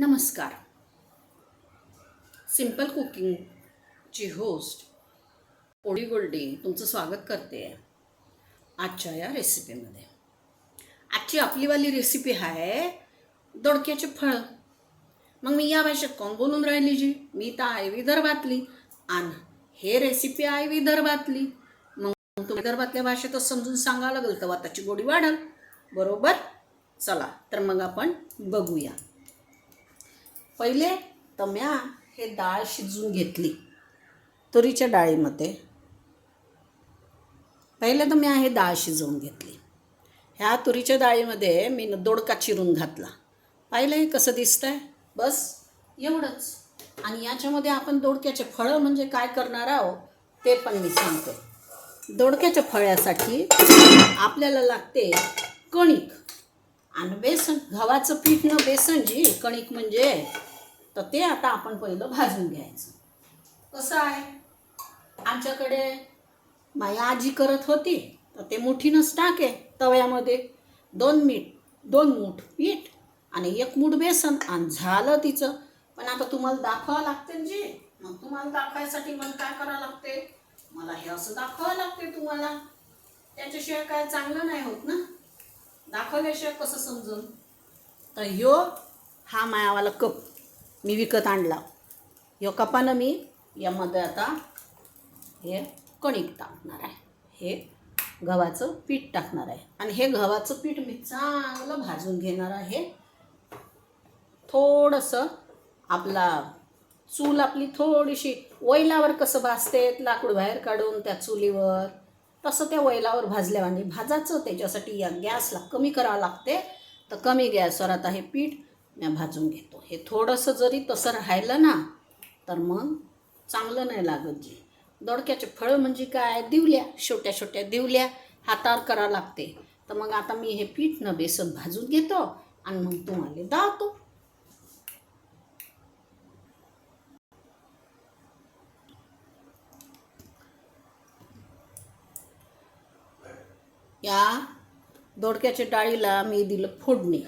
नमस्कार. सिंपल कुकिंगची होस्ट पोळी गोल्डी तुमचं स्वागत करते आजच्या या रेसिपीमध्ये आजची आपलीवाली रेसिपी आहे दोडक्याचे फळं. मग मी या भाषेत कोण बोलून राहिली जी? मी तर आहे विदर्भातली आणि हे रेसिपी आहे विदर्भातली मग तुम्ही विदर्भातल्या भाषेतच समजून सांगावं लागेल तेव्हा त्याची गोडी वाढल. बरोबर? चला तर मग आपण बघूया. पहिले तम्या हे डाळ शिजवून घेतली. तुरीच्या डाळीमध्ये. पहिले तर मी हे डाळ शिजवून घेतली. ह्या तुरीच्या डाळीमध्ये मी दोडका चिरून घातला. पाहिलं हे कसं दिसतंय? बस एवढंच. आणि याच्यामध्ये आपण दोडक्याचे फळं म्हणजे काय करणार आहोत ते पण मी सांगते. दोडक्याच्या फळ्यासाठी आपल्याला लागते कणिक. आणि बेसन गव्हाचं पीठ न बेसन जी कणिक म्हणजे तर ते आता आपण पहिलं भाजून घ्यायचं. कसं आहे? आमच्याकडे माझी आजी करत होती तर ते मुठीनंच टाके तव्यामध्ये. दोन मीठ दोन मूठ पीठ आणि एक मूठ बेसन आणि झालं तिचं. पण आता तुम्हाला दाखवावं लागते जी. मग तुम्हाला दाखवायसाठी मला काय करावं लागते? मला हे असं दाखवावं लागते तुम्हाला. त्याच्याशिवाय काय चांगलं नाही होत ना? दाखवल्याशिवाय कसं समजून? तर ह्यो हा मायावाला कप. मी विकत आणला. ह्यो कपानं मी यामध्ये आता हे कणिक टाकणार आहे. हे गव्हाचं पीठ टाकणार आहे. आणि हे गव्हाचं पीठ मी चांगलं भाजून घेणार आहे. थोडंसं आपला चूल आपली थोडीशी वैलावर कसं भाजते लाकूड बाहेर काढून त्या चुलीवर. तसं त्या वैलावर भाजल्यावाने भाजायचं त्याच्यासाठी या गॅसला कमी करावं लागते. तर कमी गॅसवर आता हे पीठ मी भाजून घेतो. हे थोडंसं जरी तसं राहिलं ना तर मग चांगलं नाही लागत जी. दोडक्याचे फळं म्हणजे काय? दिवल्या छोट्या छोट्या दिवल्या हातावर करावं लागते. तर मग आता मी हे पीठ न बेसन भाजून घेतो आणि मग तुम्हाला दावतो या दोडक्याच्या डाळीला मी दिलं फोडणी.